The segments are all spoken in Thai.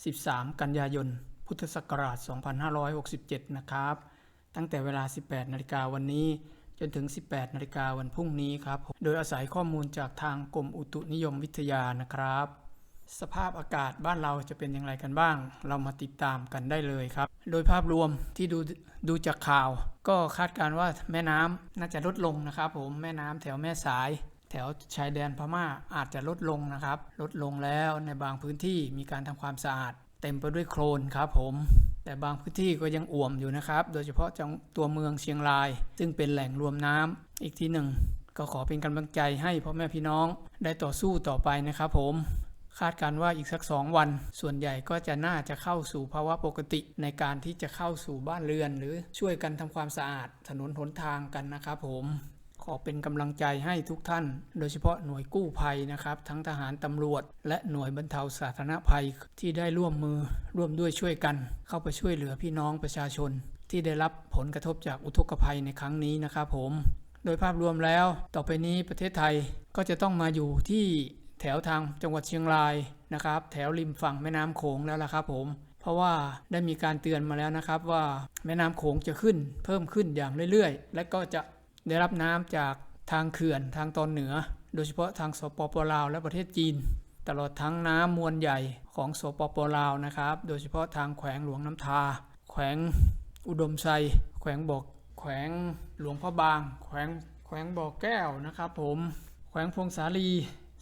13 กันยายน พุทธศักราช 2567 นะครับ ตั้งแต่เวลา 18 นาฬิกาวันนี้ จนถึง 18 นาฬิกาวันพรุ่งนี้ครับ โดยอาศัยข้อมูลจากทางกรมอุตุนิยมวิทยานะครับ สภาพอากาศบ้านเราจะเป็นอย่างไรกันบ้าง เรามาติดตามกันได้เลยครับ โดยภาพรวมที่ดูดูจากข่าว ก็คาดการณ์ว่าแม่น้ำน่าจะลดลงนะครับ ผม แม่น้ำแถวแม่สาย แถวชายแดนพม่าอาจจะลดลงนะครับ ลดลงแล้วในบางพื้นที่มีการทำความสะอาด เต็มไปด้วยโคลนครับผมแต่บางพื้นที่ก็ยังอ่วมอยู่นะครับ โดยเฉพาะจังตัวเมืองเชียงราย ซึ่งเป็นแหล่งรวมน้ำอีกที่หนึ่ง ก็ขอเป็นกำลังใจให้พ่อแม่พี่น้องได้ต่อสู้ต่อไปนะครับผมคาดการณ์ว่าอีกสักสองวัน ส่วนใหญ่ก็จะน่าจะเข้าสู่ภาวะปกติในการที่จะเข้าสู่บ้านเรือน หรือช่วยกันทำความสะอาดถนนหนทางกันนะครับผม ขอเป็นกำลังใจให้ทุกท่าน โดยเฉพาะหน่วยกู้ภัยนะครับ ทั้งทหารตำรวจ และหน่วยบรรเทาสาธารณภัยที่ได้ร่วมมือร่วมด้วยช่วยกัน เข้าไปช่วยเหลือพี่น้องประชาชน ที่ได้รับผลกระทบจากอุทกภัยในครั้งนี้นะครับผม โดยภาพรวมแล้ว ต่อไปนี้ประเทศไทยก็จะต้องมาอยู่ที่แถวทางจังหวัดเชียงรายนะครับ แถวริมฝั่งแม่น้ำโขงแล้วล่ะครับผมเพราะว่าได้มีการเตือนมาแล้วนะครับว่าแม่น้ำโขงจะขึ้นเพิ่มขึ้นอย่างเรื่อยๆ และก็จะ ได้รับน้ำจากทางเขื่อนทางตอนเหนือ โดยเฉพาะทางสปปลาวและประเทศจีน ตลอดทั้งน้ำมวลใหญ่ของสปปลาวนะครับ โดยเฉพาะทางแขวงหลวงน้ำทา แขวงอุดมไซแขวงบอกแขวงหลวงพระบาง แขวงแขวงบ่อแก้วนะครับผมแขวงพงสาลี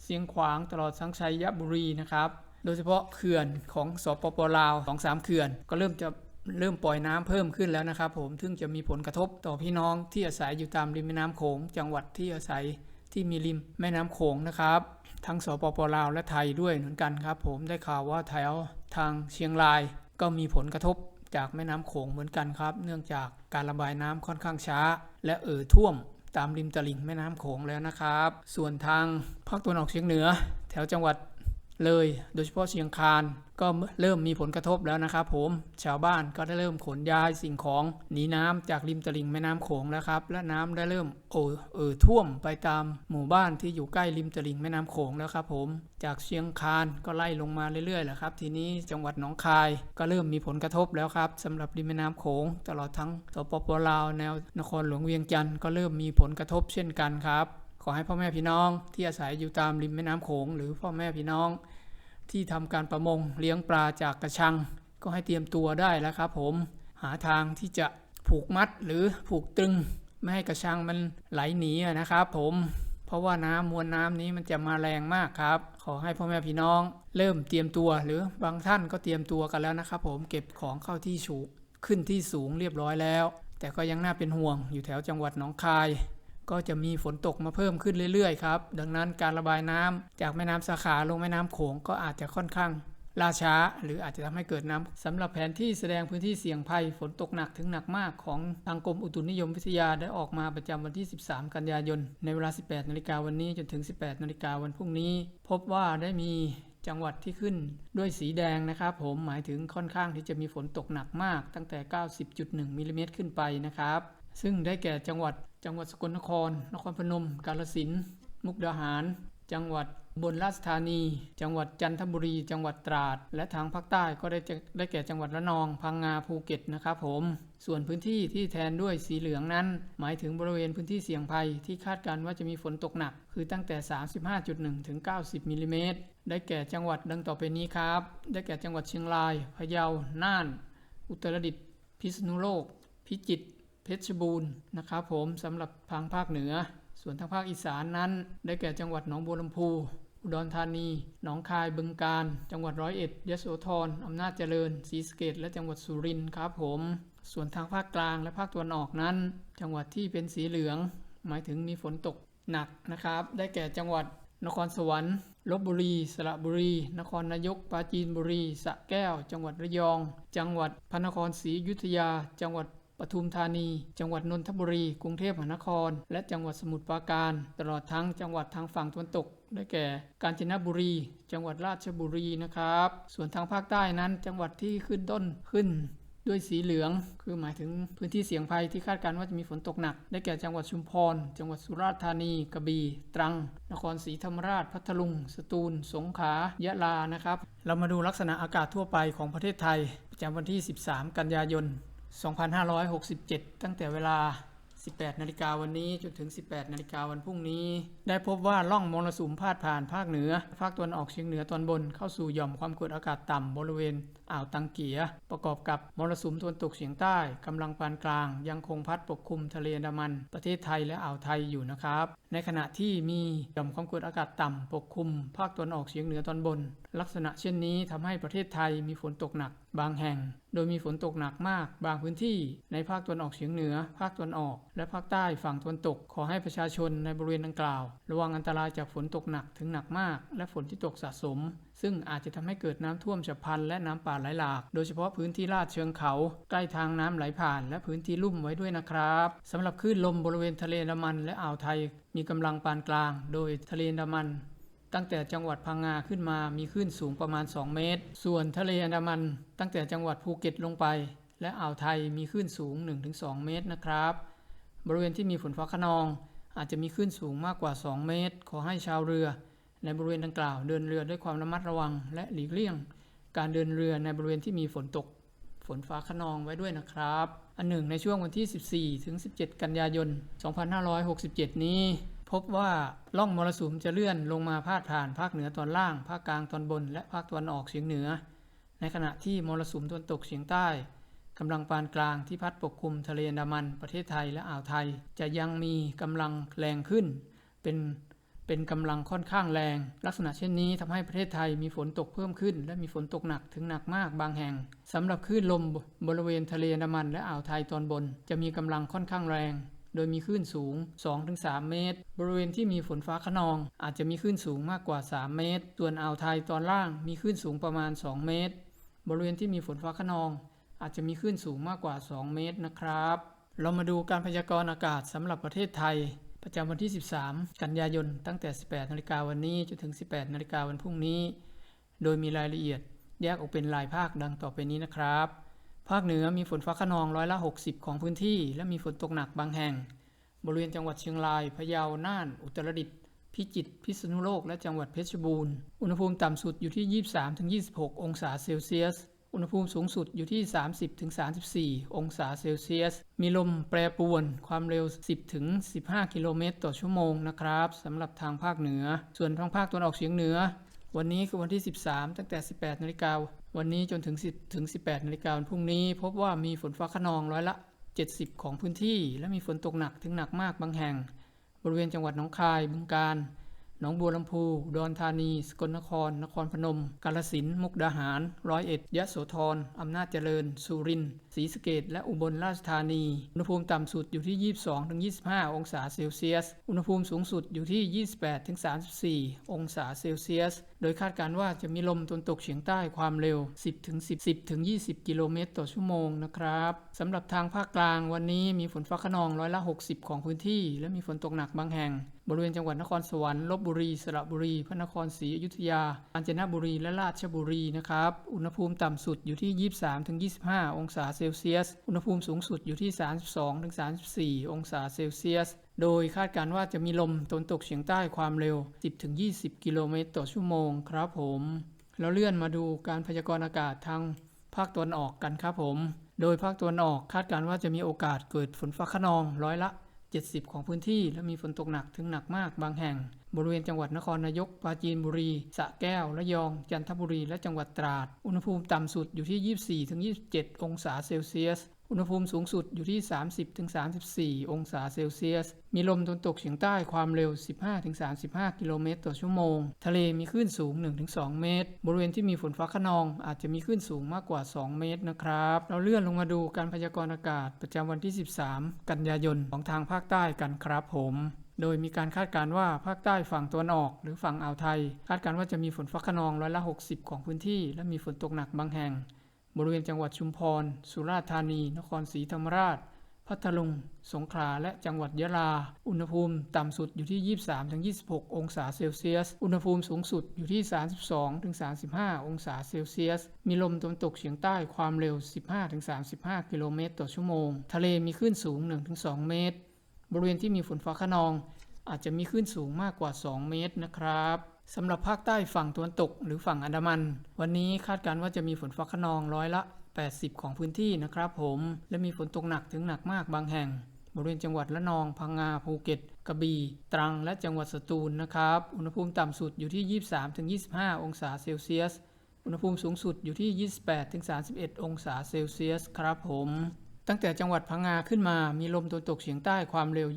เสียงขวางตลอดสังชัยยบุรีนะครับ โดยเฉพาะเขื่อนของสปปลาวสองสามเขื่อน ก็เริ่มจะ เริ่มปล่อยน้ำเพิ่มขึ้นแล้วนะครับผมซึ่งจะมีผลกระทบต่อพี่น้องที่อาศัยอยู่ตามริมแม่น้ำโขง จังหวัดที่อาศัยที่มีริมแม่น้ำโขงนะครับ ทั้งสปปลาวและไทยด้วยเหมือนกันครับ ผมได้ข่าวว่าแถวทางเชียงราย ก็มีผลกระทบจากแม่น้ำโขงเหมือนกันครับ เนื่องจากการระบายน้ำค่อนข้างช้า และเอ่อท่วมตามริมตลิ่งแม่น้ำโขงแล้วนะครับ ส่วนทางภาคตะวันออกเฉียงเหนือ แถวจังหวัด เลย โดยเฉพาะเชียงคานก็เริ่มมีผลกระทบแล้วนะครับผมชาวบ้านก็ได้เริ่มขนย้ายสิ่งของหนีน้ำจากริมตลิ่งแม่น้ำโขงแล้วครับ และน้ำได้เริ่มเอ่อเอ่อท่วมไปตามหมู่บ้านที่อยู่ใกล้ริมตลิ่งแม่น้ำโขงแล้วครับผมจากเชียงคานก็ไล่ลงมาเรื่อยๆแหละครับ ทีนี้จังหวัดหนองคายก็เริ่มมีผลกระทบแล้วครับสำหรับริมแม่น้ำโขงตลอดทั้งสปปลาวแนวนครหลวงเวียงจันทร์ก็เริ่มมีผลกระทบเช่นกันครับ ขอให้พ่อแม่พี่น้องที่อาศัยอยู่ตามริมแม่น้ำโขง หรือพ่อแม่พี่น้อง ที่ทำการประมงเลี้ยงปลาจากกระชัง ก็ให้เตรียมตัวได้แล้วครับผมหาทางที่จะผูกมัดหรือผูกตึง ไม่ให้กระชังมันไหลหนีนะครับผมเพราะว่าน้ำมวลน้ำนี้มันจะมาแรงมากครับ ขอให้พ่อแม่พี่น้อง เริ่มเตรียมตัวหรือบางท่านก็เตรียมตัวกันแล้วนะครับผมเก็บของเข้าที่สูงขึ้นที่สูงเรียบร้อยแล้ว แต่ก็ยังน่าเป็นห่วงอยู่แถวจังหวัดหนองคาย ก็จะมีฝนตกมาเพิ่มขึ้นเรื่อยๆครับ ดังนั้นการระบายน้ำจากแม่น้ำสาขาลงแม่น้ำโขงก็อาจจะค่อนข้างล่าช้า หรืออาจจะทำให้เกิดน้ำสำหรับแผนที่แสดงพื้นที่เสี่ยงภัยฝนตกหนักถึงหนักมากของทางกรมอุตุนิยมวิทยาได้ออกมาประจำวันที่ 13 กันยายน ในเวลา 18 นาฬิกาวันนี้จนถึง 18 นาฬิกาวันพรุ่งนี้ พบว่าได้มีจังหวัดที่ขึ้นด้วยสีแดงนะครับผมหมายถึงค่อนข้างที่จะมีฝนตกหนักมากตั้งแต่ 90.1มิลลิเมตรขึ้นไปนะครับ ซึ่งได้แก่จังหวัด จังหวัดสกลนคร นครพนม กาฬสินธุ์มุกดาหาร จังหวัดอุบนราชธานี จังหวัดจันทบุรี จังหวัดตราด และทางภาคใต้ก็ได้จะได้แก่จังหวัดระนอง พังงา ภูเก็ตนะครับผม ส่วนพื้นที่ที่แทนด้วยสีเหลืองนั้น หมายถึงบริเวณพื้นที่เสี่ยงภัยที่คาดการณ์ว่าจะมีฝนตกหนัก คือตั้งแต่ 35.1 ถึง 90 มิลลิเมตร ได้แก่จังหวัดดังต่อไปนี้ครับ ได้แก่จังหวัดเชียงราย พะเยา น่าน อุตรดิตถ์ พิษณุโลก พิจิตร เพชรบูรณ์นะครับผมสำหรับทางภาคเหนือ ส่วนทางภาคอีสานนั้น ได้แก่จังหวัดหนองบัวลำพูอุดรธานี หนองคาย บึงกาฬ จังหวัดร้อยเอ็ด ยโสธร อำนาจเจริญ ศรีสะเกษและจังหวัดสุรินทร์ครับผม ส่วนทางภาคกลางและภาคตะวันออกนั้น จังหวัดที่เป็นสีเหลือง หมายถึงมีฝนตกหนักนะครับ ได้แก่จังหวัด นครสวรรค์ ลบบุรี สระบุรี นครนายก ปราจีนบุรี สระแก้ว จังหวัดระยอง จังหวัดพระนครศรีอยุธยา จังหวัด ปทุมธานี จังหวัดนนทบุรี กรุงเทพมหานคร และจังหวัดสมุทรปราการ ตลอดทั้งจังหวัดทางฝั่งตะวันตก ได้แก่ กาญจนบุรี จังหวัดราชบุรีนะครับ ส่วนทางภาคใต้นั้นจังหวัดที่ขึ้นต้นขึ้นด้วยสีเหลือง คือหมายถึงพื้นที่เสี่ยงภัยที่คาดการณ์ว่าจะมีฝนตกหนัก ได้แก่จังหวัดชุมพร จังหวัดสุราษฎร์ธานี กระบี่ ตรัง นครศรีธรรมราช พัทลุง สตูล สงขลา ยะลา นะครับ เรามาดูลักษณะอากาศทั่วไปของประเทศไทย ประจำวันที่ 13 กันยายน 2567 ตั้งแต่เวลา 18 นาฬิกาวันนี้จนถึง 18 นาฬิกาวันพรุ่งนี้ ได้พบว่าล่องมรสุมพาดผ่านภาคเหนือ ภาคตะวันออกเฉียงเหนือตอนบนเข้าสู่หย่อมความกดอากาศต่ำบริเวณ อ่าวตังเกีย ประกอบกับมรสุมตะวันตกเฉียงใต้กำลังปานกลาง ยังคงพัดปกคลุมทะเลอันดามัน ประเทศไทยและอ่าวไทยอยู่นะครับ ในขณะที่มีหย่อมความกดอากาศต่ำปกคลุม ภาคตะวันออกเฉียงเหนือตอนบน ลักษณะเช่นนี้ทำให้ประเทศไทยมีฝนตกหนัก บางแห่ง โดยมีฝนตกหนักมาก บางพื้นที่ในภาคตะวันออกเฉียงเหนือ ภาคตะวันออก และภาคใต้ฝั่งตะวันตก ขอให้ประชาชนในบริเวณดังกล่าว ระวังอันตรายจากฝนตกหนักถึงหนักมาก และฝนที่ตกสะสม ซึ่งอาจจะทำให้เกิดน้ำท่วมฉับพลันและน้ำป่าไหลหลาก โดยเฉพาะพื้นที่ลาดเชิงเขา ใกล้ทางน้ำไหลผ่าน และพื้นที่ลุ่มไว้ด้วยนะครับสำหรับคลื่นลมบริเวณทะเลดามันและอ่าวไทย มีกำลังปานกลาง โดยทะเลดามันตั้งแต่จังหวัดพังงาขึ้นมามีคลื่นสูงประมาณ 2 เมตร ส่วนทะเลอันดามัน ตั้งแต่จังหวัดภูเก็ตลงไป และอ่าวไทยมีคลื่นสูง 1-2 เมตรนะครับ บริเวณที่มีฝนฟ้าขนอง อาจจะมีคลื่นสูงมากกว่า 2 เมตร ขอให้ชาวเรือ ในบริเวณดังกล่าว เดินเรือด้วยความระมัดระวัง และหลีกเลี่ยง การเดินเรือในบริเวณที่มีฝนตก ฝนฟ้าขนองไว้ด้วยนะครับ อันหนึ่งในช่วงวันที่ 14 ถึง 17 กันยายน 2567 นี้ พบว่าล่องมรสุมจะเลื่อนลงมาพาดผ่านภาคเหนือตอนล่าง ภาคกลางตอนบน และภาคตะวันออกเฉียงเหนือ ในขณะที่มรสุมตะวันตกเฉียงใต้กำลังปานกลางที่พัดปกคลุมทะเลอันดามัน ประเทศไทยและอ่าวไทย จะยังมีกำลังแรงขึ้น เป็น เป็นกำลังค่อนข้างแรง ลักษณะเช่นนี้ทำให้ประเทศไทยมีฝนตกเพิ่มขึ้น และมีฝนตกหนักถึงหนักมากบางแห่งสำหรับคลื่นลมบริเวณทะเลอันดามันและอ่าวไทยตอนบน จะมีกำลังค่อนข้างแรง โดยมีคลื่นสูง 2-3 เมตร บริเวณที่มีฝนฟ้าขนอง อาจจะมีคลื่นสูงมากกว่า 3 เมตร ส่วนอ่าวไทยตอนล่างมีคลื่นสูงประมาณ 2 เมตร บริเวณที่มีฝนฟ้าขนอง อาจจะมีคลื่นสูงมากกว่า 2 เมตรนะครับ เรามาดูการพยากรณ์อากาศสำหรับประเทศไทย ประจำวันที่ 13 กันยายน ตั้งแต่ 18 นาฬิกาวันนี้จนถึง 18 นาฬิกาวันพรุ่งนี้ โดยมีรายละเอียดแยกออกเป็นรายภาคดังต่อไปนี้นะครับ ภาคเหนือมีฝนฟ้าขนองร้อยละ 60 ของพื้นที่ และมีฝนตกหนักบางแห่ง บริเวณจังหวัดเชียงราย พะเยา น่าน อุตรดิตถ์ พิจิตร พิษณุโลก และจังหวัดเพชรบูรณ์ อุณหภูมิต่ำสุดอยู่ที่ 23-26 องศาเซลเซียส อุณหภูมิสูงสุดอยู่ที่ 30-34 องศาเซลเซียส มีลมแปรปรวน ความเร็ว 10-15 กิโลเมตรต่อชั่วโมงนะครับสำหรับทางภาคเหนือ ส่วนทางภาคตะวันออกเฉียงเหนือ วันนี้คือวันที่ 13 ตั้งแต่ 18นาฬิกาวันนี้จนถึง 10ถึง18นาฬิกาวันพรุ่งนี้ พบว่ามีฝนฟ้าขนองร้อยละ 70 ของพื้นที่ และมีฝนตกหนักถึงหนักมากบางแห่ง บริเวณจังหวัดหนองคายบึงกาฬ หนองบัวลำพูดอนธานี สกลนคร นครพนม กาลสิน มุกดาหาร ร้อยเอ็ด ยะโสธร อำนาจเจริญ สุรินทร์ ศรีสะเกดและอุบลราชธานี อุณหภูมิต่ำสุดอยู่ที่ 22-25 องศาเซลเซียส อุณหภูมิสูงสุดอยู่ที่ 28-34 องศาเซลเซียส โดยคาดการณ์ว่าจะมีลมตะวันตกเฉียงใต้ความเร็ว 10-10 10-20 กิโลเมตรต่อชั่วโมงนะครับสำหรับทางภาคกลางวันนี้มีฝนฟ้าขนองร้อยละ 60 ของพื้นที่ และมีฝนตกหนักบางแห่ง บริเวณจังหวัดนครสวรรค์ลบบุรี สระบุรี พระนครศรีอยุธยา กาญจนบุรี และราชบุรีนะครับ อุณหภูมิต่ำสุดอยู่ที่ 23-25 องศาเซลเซียส อุณหภูมิสูงสุดอยู่ที่ 32-34 องศาเซลเซียส โดยคาดการณ์ว่าจะมีลมตนตกเฉียงใต้ความเร็ว 10-20 กิโลเมตรต่อชั่วโมงครับผม แล้วเลื่อนมาดูการพยากรณ์อากาศทางภาคตะวันออกกันครับผม โดยภาคตะวันออกคาดการณ์ว่าจะมีโอกาสเกิดฝนฟ้าขนองร้อยละ 70 ของพื้นที่ และมีฝนตกหนักถึงหนักมากบางแห่ง บริเวณจังหวัดนครนายก ปราจีนบุรี สระแก้ว ระยอง จันทบุรี และจังหวัดตราด อุณหภูมิต่ำสุดอยู่ที่ 24-27 องศาเซลเซียส อุณหภูมิสูงสุดอยู่ที่ 30-34 องศาเซลเซียส มีลมตะวันตกเฉียงใต้ความเร็ว 15-35 กิโลเมตรต่อชั่วโมง ทะเลมีคลื่นสูง 1-2 เมตร บริเวณที่มีฝนฟ้าขนอง อาจจะมีคลื่นสูงมากกว่า 2 เมตรนะครับ เราเลื่อนลงมาดูการพยากรณ์อากาศประจำวันที่ 13 กันยายนของทางภาคใต้กันครับผมโดยมีการคาดการณ์ว่าภาคใต้ฝั่งตะวันออกหรือฝั่งอ่าวไทย คาดการณ์ว่าจะมีฝนฟ้าขนองร้อยละ 60 ของพื้นที่ และมีฝนตกหนักบางแห่ง บริเวณจังหวัดชุมพร สุราษฎร์ธานี นครศรีธรรมราช พัทลุง สงขลา และจังหวัดยะลา อุณหภูมิต่ำสุดอยู่ที่ 23-26 องศาเซลเซียส อุณหภูมิสูงสุดอยู่ที่ 32-35 องศาเซลเซียส มีลมตะวันตกเฉียงใต้ความเร็ว 15-35 กิโลเมตรต่อชั่วโมง ทะเลมีคลื่นสูง 1-2 เมตร บริเวณที่มีฝนฟ้าขนอง อาจจะมีคลื่นสูงมากกว่า 2 เมตรนะครับ สำหรับภาคใต้ฝั่งตะวันตกหรือฝั่งอันดามัน วันนี้คาดการณ์ว่าจะมีฝนฟ้าขนองร้อยละ 80 ของพื้นที่นะครับผม และมีฝนตกหนักถึงหนักมากบางแห่ง บริเวณจังหวัดละนองพังงาภูเก็ต กระบี่ตรังและจังหวัดสตูลนะครับ อุณหภูมิต่ำสุดอยู่ที่ 23-25 องศาเซลเซียส อุณหภูมิสูงสุดอยู่ที่ 28-31 องศาเซลเซียสครับผมตั้งแต่จังหวัดพังงาขึ้นมา มีลมตะวันตกเฉียงใต้ความเร็ว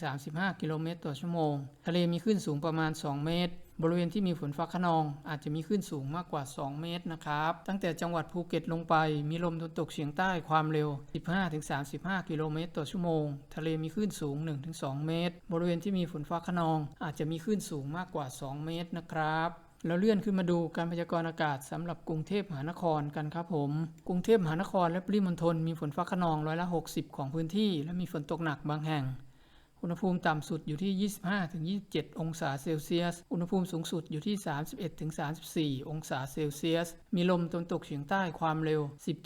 20-35 กิโลเมตรต่อชั่วโมง ทะเลมีคลื่นสูงประมาณ 2 เมตร บริเวณที่มีฝนฟ้าขนอง อาจจะมีคลื่นสูงมากกว่า 2 เมตรนะครับ ตั้งแต่จังหวัดภูเก็ตลงไป มีลมตะวันตกเฉียงใต้ความเร็ว 15-35 กิโลเมตรต่อชั่วโมง ทะเลมีคลื่นสูง 1-2 เมตร บริเวณที่มีฝนฟ้าขนอง อาจจะมีคลื่นสูงมากกว่า 2 เมตรนะครับแล้วเลื่อนขึ้นมาดูการพยากรณ์อากาศสำหรับกรุงเทพมหานครกันครับผม กรุงเทพมหานครและปริมณฑลมีฝนฟ้าขนองร้อยละ 60 ของพื้นที่ และมีฝนตกหนักบางแห่ง อุณหภูมิต่ำสุดอยู่ที่ 25-27 องศาเซลเซียส อุณหภูมิสูงสุดอยู่ที่ 31-34 องศาเซลเซียส มีลมตะวันตกเฉียงใต้ความเร็ว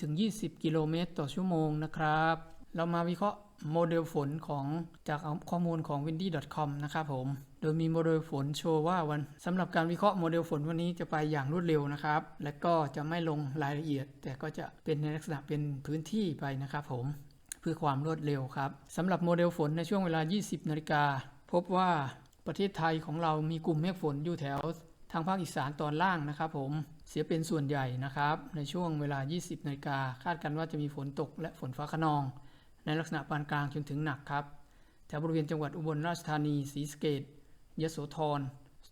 10-20 กิโลเมตรต่อชั่วโมงนะครับ เรามาวิเคราะห์โมเดลฝนของจากข้อมูลของ windy.com นะครับผม โดยมีโมเดลฝนโชว์ว่าวันสำหรับการวิเคราะห์โมเดลฝนวันนี้จะไปอย่างรวดเร็วนะครับ และก็จะไม่ลงรายละเอียด แต่ก็จะเป็นในลักษณะเป็นพื้นที่ไปนะครับผม เพื่อความรวดเร็วครับสำหรับโมเดลฝนในช่วงเวลา 20 นาฬิกาพบว่าประเทศไทยของเรามีกลุ่มเมฆฝนอยู่แถวทางภาคอีสานตอนล่างนะครับผมเสียเป็นส่วนใหญ่นะครับ ในช่วงเวลา 20 นาฬิกาคาดกันว่าจะมีฝนตกและฝนฟ้าขนอง ในลักษณะปานกลางจนถึงหนักครับแถวบริเวณจังหวัดอุบลราชธานีศรีสะเกษยโสธร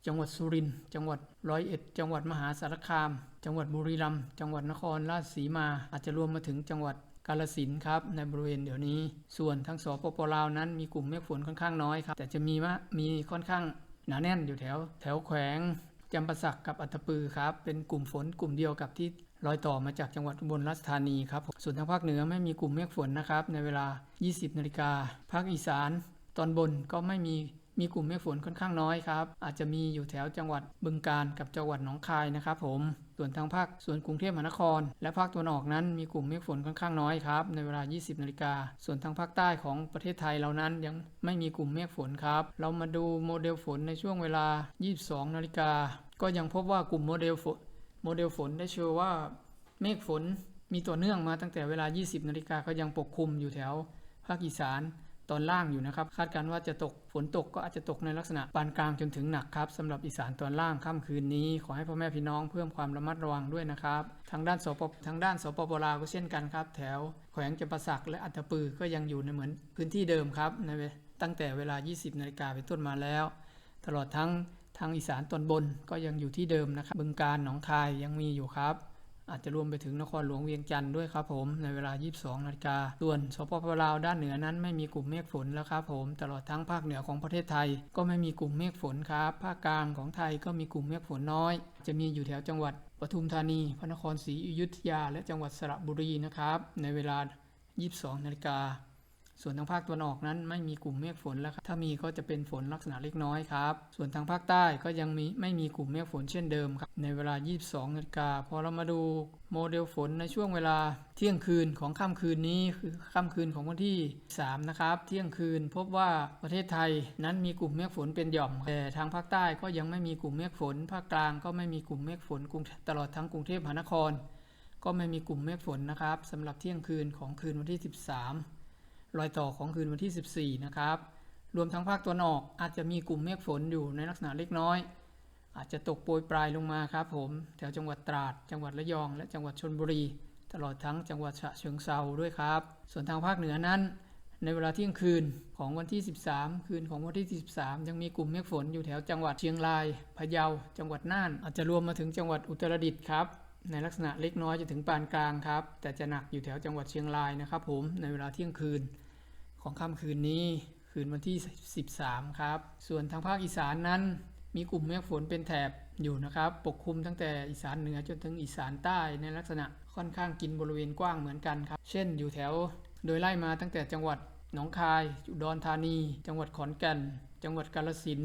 จังหวัดสุรินทร์จังหวัดร้อยเอ็ด จังหวัดมหาสารคาม จังหวัดบุรีรัมย์จังหวัดนครราชสีมา อาจจะรวมมาถึงจังหวัด กาลสินครับในบริเวณเดี๋ยวนี้ ส่วนทางสปปลาวนั้นมีกลุ่มเมฆฝนค่อนข้างน้อยครับ แต่จะมีว่ามีค่อนข้างหนาแน่นอยู่แถว แถวแขวงจำปาสักกับอัตปือครับ เป็นกลุ่มฝนกลุ่มเดียวกับที่รอยต่อมาจากจังหวัดอุบลราชธานีครับ ส่วนทางภาคเหนือไม่มีกลุ่มเมฆฝนนะครับในเวลา 20นาฬิกาภาคอีสาน ตอนบนก็ไม่มี มีกลุ่มเมฆฝนค่อนข้างน้อยครับ อาจจะมีอยู่แถวจังหวัดบึงกาฬกับจังหวัดหนองคายนะครับผม ส่วนทางภาคส่วนกรุงเทพมหานคร และภาคตะวันออกนั้นมีกลุ่มเมฆฝนค่อนข้างน้อยครับในเวลา 20 นาฬิกา ส่วนทางภาคใต้ของประเทศไทยเรานั้นยังไม่มีกลุ่มเมฆฝนครับ เรามาดูโมเดลฝนในช่วงเวลา 22 นาฬิกา ก็ยังพบว่ากลุ่มโมเดลฝน โมเดลฝนได้โชว์ว่าเมฆฝนมีต่อเนื่องมาตั้งแต่เวลา 20 นาฬิกาก็ยังปกคลุมอยู่แถวภาคอีสาน ตอนล่างอยู่นะครับ คาดการณ์ว่าจะตกฝนตกก็อาจจะตกในลักษณะปานกลางจนถึงหนักครับสำหรับอีสานตอนล่างค่ำคืนนี้ ขอให้พ่อแม่พี่น้องเพิ่มความระมัดระวังด้วยนะครับ ทางด้านสปทางด้านสปปลาวก็เช่นกันครับ แถวแขวงจำปาสักและอัตปือก็ยังอยู่ในเหมือนพื้นที่เดิมครับในตั้งแต่เวลา 20นาฬิกาเป็นต้นมาแล้ว ตลอดทั้งทางอีสานตอนบนก็ยังอยู่ที่เดิมนะครับบึงการหนองคายยังมีอยู่ครับ อาจจะรวมไปถึงนครหลวงเวียงจันทร์ด้วยครับผมในเวลา 22นาฬิกาส่วนสปปลาวด้านเหนือนั้นไม่มีกลุ่มเมฆฝนแล้วครับผมตลอดทั้งภาคเหนือของประเทศไทย ก็ไม่มีกลุ่มเมฆฝนครับภาคกลางของไทยก็มีกลุ่มเมฆฝนน้อย จะมีอยู่แถวจังหวัดปทุมธานี พระนครศรีอยุธยา และจังหวัดสระบุรีนะครับในเวลา 22นาฬิกา ส่วนทางภาคตะวันออกนั้นไม่มีกลุ่มเมฆฝนแล้วครับ ถ้ามีก็จะเป็นฝนลักษณะเล็กน้อยครับ ส่วนทางภาคใต้ก็ยังมีไม่มีกลุ่มเมฆฝนเช่นเดิมครับ ในเวลา 22นาฬิกาพอเรามาดูโมเดลฝนในช่วงเวลาเที่ยงคืนของค่ำคืนนี้คือค่ำคืนของวันที่ 3 นะครับ เที่ยงคืนพบว่าประเทศไทยนั้นมีกลุ่มเมฆฝนเป็นหย่อม แต่ทางภาคใต้ก็ยังไม่มีกลุ่มเมฆฝน ภาคกลางก็ไม่มีกลุ่มเมฆฝนกรุงตลอดทั้งกรุงเทพมหานคร ก็ไม่มีกลุ่มเมฆฝนนะครับสำหรับเที่ยงคืนของคืนวันที่ 13 รอยต่อของคืนวันที่ 14 นะครับ รวมทั้งภาคตะวันออกอาจจะมีกลุ่มเมฆฝนอยู่ในลักษณะเล็กน้อย อาจจะตกโปรยปลายลงมาครับผม แถวจังหวัดตราด จังหวัดระยอง และจังหวัดชนบุรี ตลอดทั้งจังหวัดฉะเชิงเซาด้วยครับ ส่วนทางภาคเหนือนั้น ในเวลาเที่ยงคืนของวันที่ 13 คืนของวันที่ 13 ยังมีกลุ่มเมฆฝนอยู่แถวจังหวัดเชียงราย พะเยา จังหวัดน่าน อาจจะรวมมาถึงจังหวัดอุตรดิตถ์ครับในลักษณะเล็กน้อยจะถึงปานกลางครับ แต่จะหนักอยู่แถวจังหวัดเชียงรายนะครับผมในเวลาเที่ยงคืน ของค่ำคืนนี้ คืนวันที่ 13 ครับ ส่วนทางภาคอีสานนั้น มีกลุ่มเมฆฝนเป็นแถบอยู่นะครับ ปกคลุมตั้งแต่อีสานเหนือจนถึงอีสานใต้ในลักษณะค่อนข้างกินบริเวณกว้างเหมือนกันครับ เช่น อยู่แถว โดยไล่มาตั้งแต่จังหวัดหนองคาย อุดรธานี จังหวัดขอนแก่น จังหวัดกาฬสิน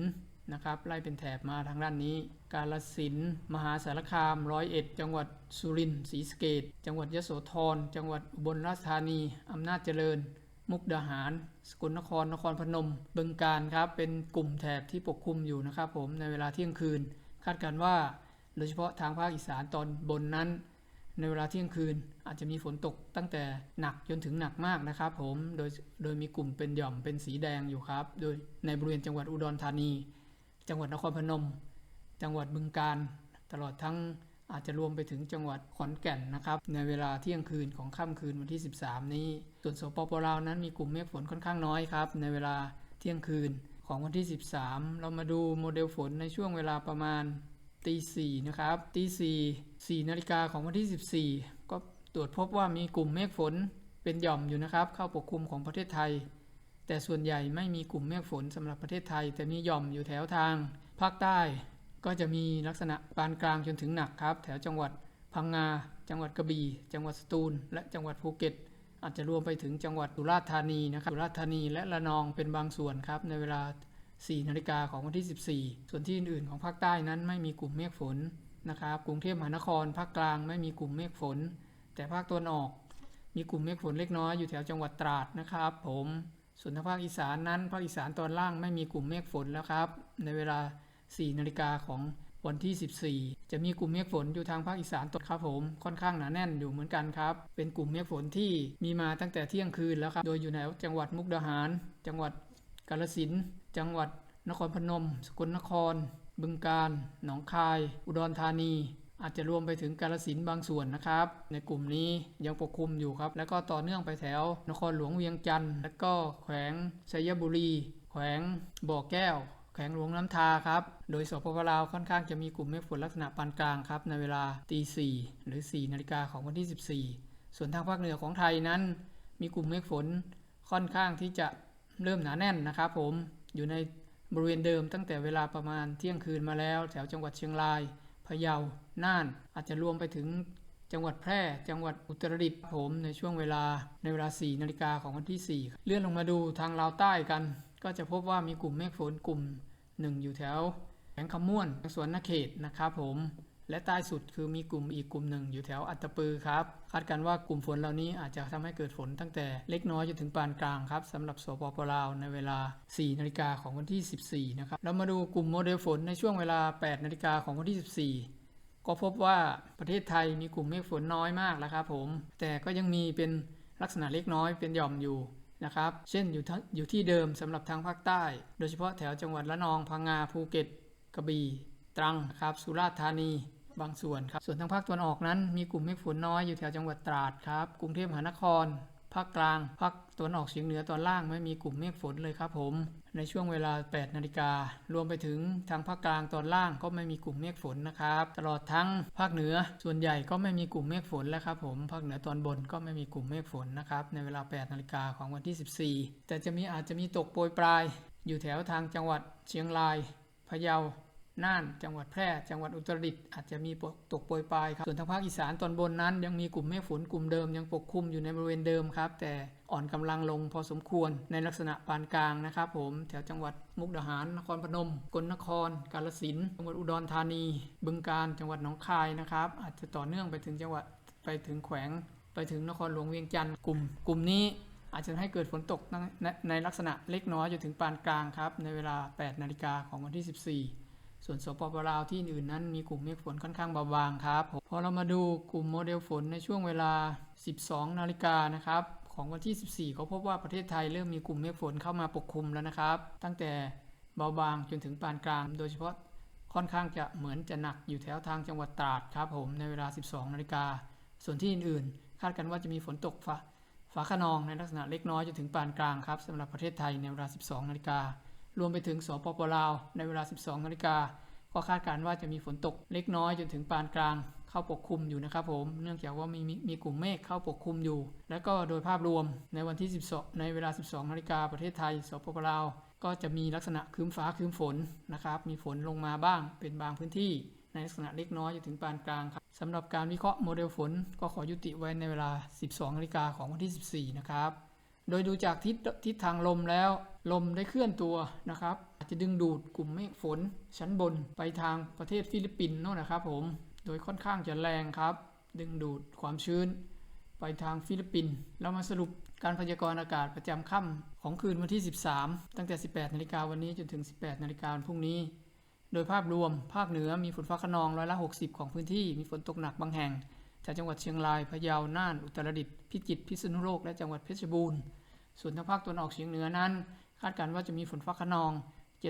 นะครับ ไล่เป็นแถบมาทางด้านนี้ กาฬสิน มหาสารคาม ร้อยเอ็ด จังหวัดสุรินทร์ศรีสะเกษจังหวัดยโสธร จังหวัดอุบลราชธานี อำนาจเจริญ มุกดาหาร สกลนครนครพนม บึงการครับเป็นกลุ่มแถบที่ปกคลุมอยู่นะครับผมในเวลาเที่ยงคืน คาดการณ์ว่าโดยเฉพาะทางภาคอีสานตอนบนนั้น ในเวลาเที่ยงคืนอาจจะมีฝนตกตั้งแต่หนักจนถึงหนักมากนะครับผมโดยโดยมีกลุ่มเป็นหย่อมเป็นสีแดงอยู่ครับ โดยในบริเวณจังหวัดอุดรธานี จังหวัดนครพนม จังหวัดบึงการ ตลอดทั้ง อาจจะรวมไปถึงจังหวัดขอนแก่นนะครับในเวลาเที่ยงคืนของค่ำคืนวันที่ 13 นี้ ส่วนสปปลาวนั้นมีกลุ่มเมฆฝนค่อนข้างน้อยครับในเวลาเที่ยงคืนของวันที่ 13 เรามาดูโมเดลฝนในช่วงเวลาประมาณตีสี่นะครับตีสี่สี่นาฬิกาของวันที่ 14 ก็ตรวจพบว่ามีกลุ่มเมฆฝนเป็นหย่อมอยู่นะครับ เข้าปกคลุมของประเทศไทย แต่ส่วนใหญ่ไม่มีกลุ่มเมฆฝนสำหรับประเทศไทย แต่มีหย่อมอยู่แถวทางภาคใต้ ก็จะมีลักษณะปานกลางจนถึงหนักครับ แถวจังหวัดพังงา จังหวัดกระบี่ จังหวัดสตูล และจังหวัดภูเก็ต อาจจะรวมไปถึงจังหวัดสุราษฎร์ธานีนะครับสุราษฎร์ธานีและระนองเป็นบางส่วนครับในเวลา 4 นาฬิกาของวันที่ 14 ส่วนที่อื่นๆของภาคใต้นั้นไม่มีกลุ่มเมฆฝนนะครับ กรุงเทพมหานครภาคกลางไม่มีกลุ่มเมฆฝน แต่ภาคตะวันออก มีกลุ่มเมฆฝนเล็กน้อยอยู่แถวจังหวัดตราดนะครับ ผม ส่วนทางภาคอีสานนั้นภาคอีสานตอนล่างไม่มีกลุ่มเมฆฝนแล้วครับ ในเวลา 4นาฬิกาของวันที่ 14 จะมีกลุ่มเมฆฝนอยู่ทางภาคอีสานตกครับผมค่อนข้างหนาแน่นอยู่เหมือนกันครับ เป็นกลุ่มเมฆฝนที่มีมาตั้งแต่เที่ยงคืนแล้วครับ โดยอยู่ในจังหวัดมุกดาหาร จังหวัดกาฬสินธุ์จังหวัดนครพนม สกลนคร บึงกาฬหนองคาย อุดรธานี อาจจะรวมไปถึงกาลสินบางส่วนนะครับ ในกลุ่มนี้ยังปกคลุมอยู่ครับ แล้วก็ต่อเนื่องไปแถวนครหลวงเวียงจันทร์ และก็แขวงชัยบุรี แขวงบ่อแก้ว แขวงหลวงน้ำทาครับ โดยสปปลาวค่อนข้างจะมีกลุ่มเมฆฝนลักษณะปานกลางครับในเวลาตีสี่หรือ4นาฬิกาของวันที่ 14 ส่วนทางภาคเหนือของไทยนั้น มีกลุ่มเมฆฝนค่อนข้างที่จะเริ่มหนาแน่นนะครับผมอยู่ในบริเวณเดิมตั้งแต่เวลาประมาณเที่ยงคืนมาแล้ว แถวจังหวัดเชียงรายพะเยาน่าน อาจจะรวมไปถึงจังหวัดแพร่ จังหวัดอุตรดิตถ์ผมในช่วงเวลาในเวลา 4 นาฬิกาของวันที่ 4 เลื่อนลงมาดูทางลาวใต้กัน ก็จะพบว่ามีกลุ่มเมฆฝนกลุ่มหนึ่งอยู่แถวแขวงคำม่วนสวนนาเขตนะครับผม และใต้สุดคือมีกลุ่มอีกกลุ่มหนึ่งอยู่แถวอัตตปือครับคาดการณ์ว่ากลุ่มฝนเหล่านี้อาจจะทำให้เกิดฝนตั้งแต่เล็กน้อยจนถึงปานกลางครับสำหรับสปปลาวในเวลา 4 นาฬิกาของวันที่ 14 นะครับ เรามาดูกลุ่มโมเดลฝนในช่วงเวลา 8 นาฬิกาของวันที่ 14ก็พบว่าประเทศไทยมีกลุ่มเมฆฝนน้อยมากแล้วครับผม แต่ก็ยังมีเป็นลักษณะเล็กน้อยเป็นหย่อมอยู่ นะครับ เช่นอยู่ทอยู่ที่เดิมสำหรับทางภาคใต้ โดยเฉพาะแถวจังหวัดละนองพังงาภูเก็ตกระบี่ตรังครับสุราษฎร์ธานีบางส่วนครับ ส่วนทางภาคตะวันออกนั้นมีกลุ่มเมฆฝนน้อยอยู่แถวจังหวัดตราดครับ กรุงเทพมหานคร ภาคกลาง ภาคตะวันออกเฉียงเหนือตอนล่างไม่มีกลุ่มเมฆฝนเลยครับผม ในช่วงเวลา 8 นาฬิการวมไปถึงทางภาคกลางตอนล่างก็ไม่มีกลุ่มเมฆฝนนะครับ ตลอดทั้งภาคเหนือส่วนใหญ่ก็ไม่มีกลุ่มเมฆฝนแล้วครับผมภาคเหนือตอนบนก็ไม่มีกลุ่มเมฆฝนนะครับในเวลา 8 นาฬิกาของวันที่ 14 แต่จะมีอาจจะมีตกโปรยปลาย อยู่แถวทางจังหวัดเชียงรายพะเยา น่าน จังหวัดแพร่ จังหวัดอุตรดิตถ์อาจจะมีตกโปรยปลายครับ ส่วนทางภาคอีสานตอนบนนั้น ยังมีกลุ่มเมฆฝนกลุ่มเดิมยังปกคลุมอยู่ในบริเวณเดิมครับ แต่อ่อนกำลังลงพอสมควรในลักษณะปานกลางนะครับผมแถวจังหวัดมุกดาหาร นครพนมกลนคร กาฬสินธุ์จังหวัดอุดรธานี บึงกาฬจังหวัดหนองคายนะครับ อาจจะต่อเนื่องไปถึงจังหวัดไปถึงแขวง ไปถึงนครหลวงเวียงจันทร์กลุ่ม กลุ่มนี้อาจจะให้เกิดฝนตกในในในลักษณะเล็กน้อยจนถึงปานกลางครับ ในเวลา 8 นาฬิกาของวันที่ 14 ส่วนสปปลาวที่อื่นนั้นมีกลุ่มเมฆฝนค่อนข้างเบาบางครับพอเรามาดูกลุ่มโมเดลฝนในช่วงเวลา 12 นาฬิกานะครับของวันที่ 14เขาพบว่าประเทศไทยเริ่มมีกลุ่มเมฆฝนเข้ามาปกคลุมแล้วนะครับ ตั้งแต่เบาบางจนถึงปานกลาง โดยเฉพาะค่อนข้างจะเหมือนจะหนักอยู่แถวทางจังหวัดตราดครับผมในเวลา 12 นาฬิกา ส่วนที่อื่นๆ คาดกันว่าจะมีฝนตกฟ้าฝาขนองในลักษณะเล็กน้อยจนถึงปานกลางครับสำหรับประเทศไทยในเวลา 12 นาฬิกา รวมไปถึงสปปลาว ในเวลา 12นาฬิกาก็คาดการณ์ว่าจะมีฝนตกเล็กน้อยจนถึงปานกลางเข้าปกคลุมอยู่นะครับผม เนื่องจากว่ามีมีมีกลุ่มเมฆเข้าปกคลุมอยู่ แล้วก็โดยภาพรวมในวันที่ 12 ในเวลา 12นาฬิกาประเทศไทย สปปลาว ก็จะมีลักษณะครึ้มฟ้าครึ้มฝนนะครับ มีฝนลงมาบ้างเป็นบางพื้นที่ ในลักษณะเล็กน้อยจนถึงปานกลางครับสำหรับการวิเคราะห์โมเดลฝน ก็ขอยุติไว้ในเวลา 12นาฬิกาของวันที่ 14 นะครับ โดยดูจากทิศทิศทางลมแล้ว ลมได้เคลื่อนตัวนะครับ อาจจะดึงดูดกลุ่มเมฆฝน ชั้นบนไปทางประเทศฟิลิปปินส์โน่นนะครับผม โดยค่อนข้างจะแรงครับ ดึงดูดความชื้น ไปทางฟิลิปปินส์แล้วมาสรุปการพยากรณ์อากาศประจำค่ำของคืนวันที่ 13 ตั้งแต่ 18 นาฬิกาวันนี้จนถึง 18 นาฬิกาวันพรุ่งนี้ โดยภาพรวมภาคเหนือมีฝนฟ้าขนองร้อยละ 60 ของพื้นที่ มีฝนตกหนักบางแห่งจากจังหวัดเชียงราย พะเยา น่าน อุตรดิตถ์ พิจิตร พิษณุโลก และจังหวัดเพชรบูรณ์ ส่วนทางภาคตะวันออกเฉียงเหนือนั้น คาดการณ์ว่าจะมีฝนฟ้าขนอง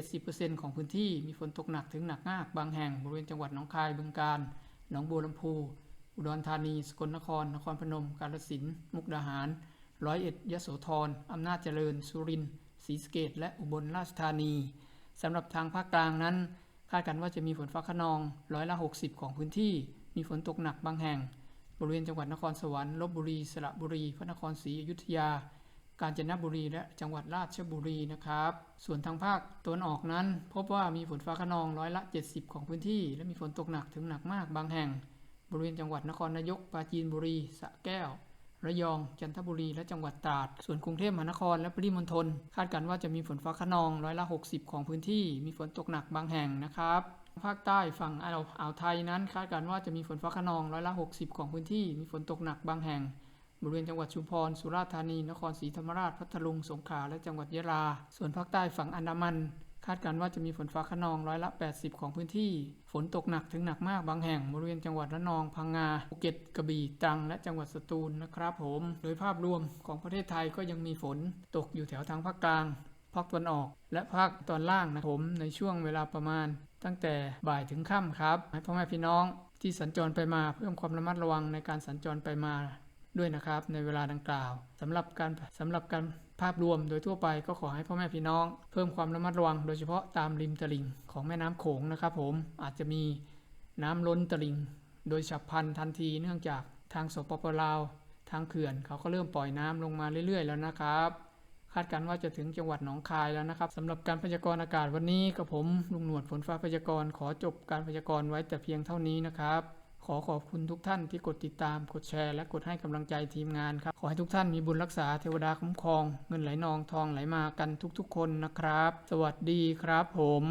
70%ของพื้นที่มีฝนตกหนักถึงหนักมากบางแห่งบริเวณจังหวัดหนองคายบึงกาฬหนองบัวลำพู อุดรธานี สกลนคร นครพนม กาฬสินธุ์มุกดาหาร ร้อยเอ็ดยโสธรอำนาจเจริญ สุรินทร์ศรีสะเกษและอุบลราชธานีสำหรับทางภาคกลางนั้น คาดกันว่าจะมีฝนฟ้าขนองร้อยละ 60 ของพื้นที่ มีฝนตกหนักบางแห่ง บริเวณจังหวัดนครสวรรค์ลบบุรี สระบุรี พระนครศรีอยุธยา กาญจนบุรีและจังหวัดราชบุรีนะครับ ส่วนทางภาคตะวันออกนั้น พบว่ามีฝนฟ้าขนองร้อยละ 70 ของพื้นที่ และมีฝนตกหนักถึงหนักมากบางแห่ง บริเวณจังหวัดนครนายกปราจีนบุรีสระแก้ว ระยอง จันทบุรี และจังหวัดตราด ส่วนกรุงเทพมหานครและปริมณฑลคาดกันว่าจะมีฝนฟ้าขนองร้อยละ 60 ของพื้นที่ มีฝนตกหนักบางแห่งนะครับภาคใต้ฝั่งอ่าวไทยนั้น คาดการณ์ว่าจะมีฝนฟ้าขนองร้อยละ 60 ของพื้นที่ มีฝนตกหนักบางแห่ง บริเวณจังหวัดชุมพร สุราษฎร์ธานี นครศรีธรรมราช พัทลุง สงขลา และจังหวัดยะลา ส่วนภาคใต้ฝั่งอันดามัน คาดการณ์ว่าจะมีฝนฟ้าขนองร้อยละ 80 ของพื้นที่ ฝนตกหนักถึงหนักมากบางแห่ง บริเวณจังหวัดระนอง พังงา ภูเก็ต กระบี่ ตรัง และจังหวัดสตูลนะครับผม โดยภาพรวมของประเทศไทยก็ยังมีฝนตกอยู่แถวทางภาคกลาง ภาคตะวันออก และภาคตอนล่างนะผม ในช่วงเวลาประมาณ ตั้งแต่บ่ายถึงค่ำครับ ให้พ่อแม่พี่น้องที่สัญจรไปมาเพิ่มความระมัดระวังในการสัญจรไปมา ด้วยนะครับในเวลาดังกล่าวสำหรับการสำหรับการภาพรวมโดยทั่วไปก็ขอให้พ่อแม่พี่น้อง เพิ่มความระมัดระวังโดยเฉพาะตามริมตลิ่งของแม่น้ำโขงนะครับผมอาจจะมีน้ำล้นตลิ่งโดยฉับพลันทันทีเนื่องจากทางสปปลาว ทางเขื่อนเขาก็เริ่มปล่อยน้ำลงมาเรื่อยๆ แล้วนะครับ คาดการณ์ว่าจะถึงจังหวัดหนองคายแล้วนะครับสำหรับการพยากรณ์อากาศวันนี้กับผมลุงหนวดฝนฟ้าพยากรณ์ขอจบการพยากรณ์ไว้แต่เพียงเท่านี้นะครับ ขอขอบคุณทุกท่านที่กดติดตาม กดแชร์ และกดให้กำลังใจทีมงานครับ ขอให้ทุกท่านมีบุญรักษาเทวดาคุ้มครอง เงินไหลนองทองไหลมากันทุกๆ คนนะครับ สวัสดีครับผม